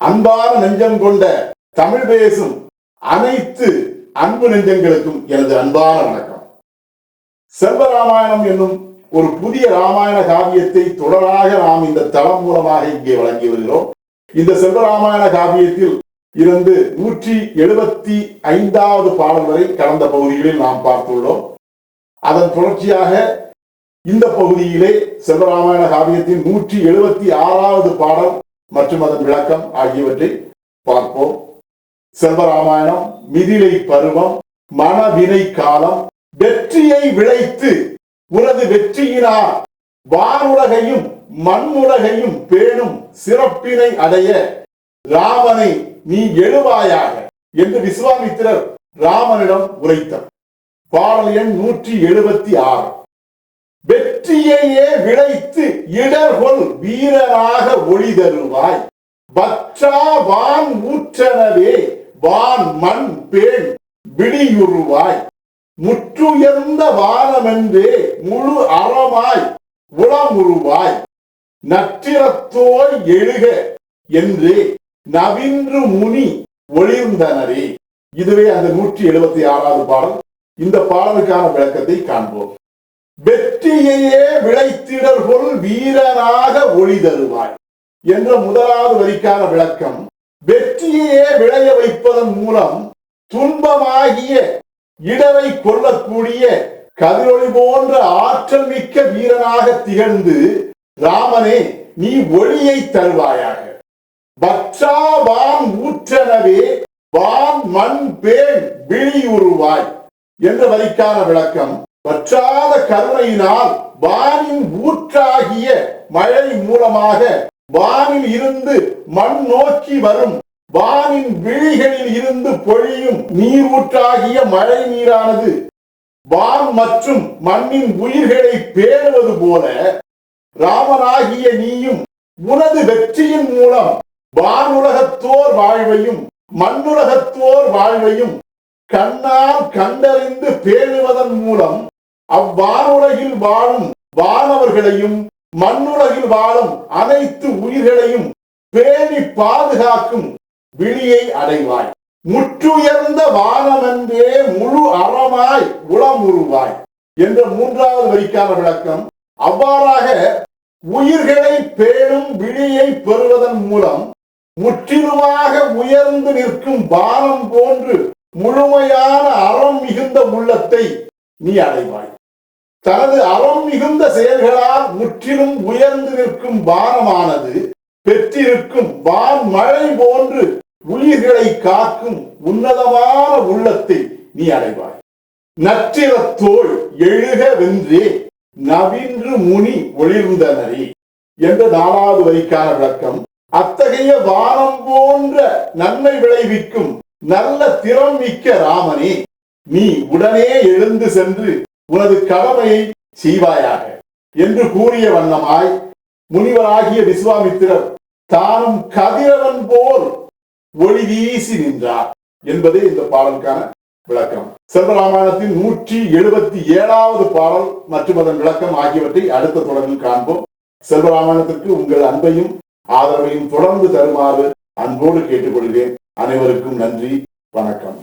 அன்பான நெஞ்சம் கொண்ட தமிழ் பேசும் அனைத்து அன்பு நெஞ்சங்களுக்கும் எனது அன்பான வணக்கம். செல்வராமாயணம் என்னும் ஒரு புதிய ராமாயண காவியத்தை தொடராக நாம் இந்த தளம் மூலமாக இங்கே வழங்கி வருகிறோம். இந்த செல்வராமாயண காவியத்தில் இருந்து நூற்றி எழுபத்தி ஐந்தாவது பாடல் வரை கடந்த பகுதிகளில் நாம் பார்த்துள்ளோம். அதன் தொடர்ச்சியாக இந்த பகுதியிலே செல்வராமாயண காவியத்தின் நூற்றி எழுபத்தி ஆறாவது பாடல் மற்றும் அதன் விளக்கம் ஆகியவற்றை பார்ப்போம். செல்வராமாயணம் மிதிலை பருவம் மனவினை காலம் வெற்றியை விளைத்து உனது வெற்றியினால் வானுலகையும் மண்ணுலகையும் பேணும் சிறப்பினை அடைய ராமனை நீ எழுவாயாக என்று விஸ்வாமித்திரர் ராமனிடம் உரைத்தார். பாடல் எண் நூற்றி எழுபத்தி ஆறு. வெற்றியையே விளைத்து இடர்கொள் வீரராக ஒளி தருவாய். பற்றா வான் ஊற்றனவே வான் மண் பேண் விடியுருவாய் முற்றுயர்ந்த வானமென்றே முழு அறமாய் உளமுருவாய் நற்றிரத்தோய் எழுக என்று நவின்று முனி ஒளிர்ந்தனரே. இதுவே அந்த நூற்றி எழுபத்தி ஆறாவது பாடல். இந்த பாடலுக்கான விளக்கத்தை காண்போம். வெற்றியையே விளைத்திடர்கொள் வீரனாக ஒளி தருவாய் என்ற முதலாவது வரிக்கான விளக்கம். வெற்றியையே விளைய வைப்பதன் மூலம் துன்பமாகிய இடரை கொள்ளக்கூடிய கதிரொளி போன்ற ஆற்றல் மிக்க வீரனாக திகழ்ந்து ராமனே நீ ஒளியை தருவாயாக. பற்றா வான் ஊற்றனவே வான் மண் பேன் விழியுருவாய் என்ற வரிக்கான விளக்கம். பற்றாத கருணையினால் வானின் ஊற்றாகிய மழை மூலமாக வானில் இருந்து மண் நோக்கி வரும் வானின் விழிகளில் இருந்து பொழியும் நீரூற்றாகிய மழை நீரானது வான் மற்றும் மண்ணின் உயிர்களை பேணுவது போல ராமனாகிய நீயும் உனது வெற்றியின் மூலம் வானுலகத்தோர் வாழ்வையும் மண்ணுலகத்தோர் வாழ்வையும் கண்ணால் கண்டறிந்து பேணுவதன் மூலம் அவ்வானுலகில் வாழும் வானவர்களையும் மண்ணுலகில் வாழும் அனைத்து உயிர்களையும் பேணி பாதுகாக்கும் விழியை அடைவாய். முற்றுயர்ந்த வானமென்றே முழு அறமாய் உளமுருவாய் என்ற மூன்றாவது வரிக்கான விளக்கம் அவ்வாறாக உயிர்களை பேணும் விழியை பெறுவதன் மூலம் முற்றிலுமாக உயர்ந்து நிற்கும் வானம் போன்று முழுமையான அறம் மிகுந்த உள்ளத்தை நீ அடைவாய். தனது அறம் மிகுந்த செயல்களால் முற்றிலும் உயர்ந்து நிற்கும் வானமானது பெற்றிருக்கும் வான் மழை போன்று உயிர்களை காக்கும் உன்னதமான உள்ளத்தை நீ அடைவாய். நற்றிரத்தோள் எழுக வென்றே நவின்று முனி ஒளிர்ந்தனரே என்ற நாலாவது வரிக்கான விளக்கம். அத்தகைய வானம் போன்ற நன்மை விளைவிக்கும் நல்ல திறம் மிக்க ராமனே நீ உடனே எழுந்து சென்று உனது கடமையை செய்வாயாக என்று கூறிய வண்ணமாய் முனிவராகிய விஸ்வாமித்திரர் தானும் கதிரவன் போல் ஒளி வீசி நின்றார் என்பதே இந்த பாடலுக்கான விளக்கம். செல்வராமாயணத்தின் நூற்றி எழுபத்தி ஏழாவது பாடல் மற்றும் அதன் விளக்கம் ஆகியவற்றை அடுத்த தொடரில் காண்போம். செல்வராமாயணத்திற்கு உங்கள் அன்பையும் ஆதரவையும் தொடர்ந்து தருமாறு அன்போடு கேட்டுக்கொள்கிறேன். அனைவருக்கும் நன்றி. வணக்கம்.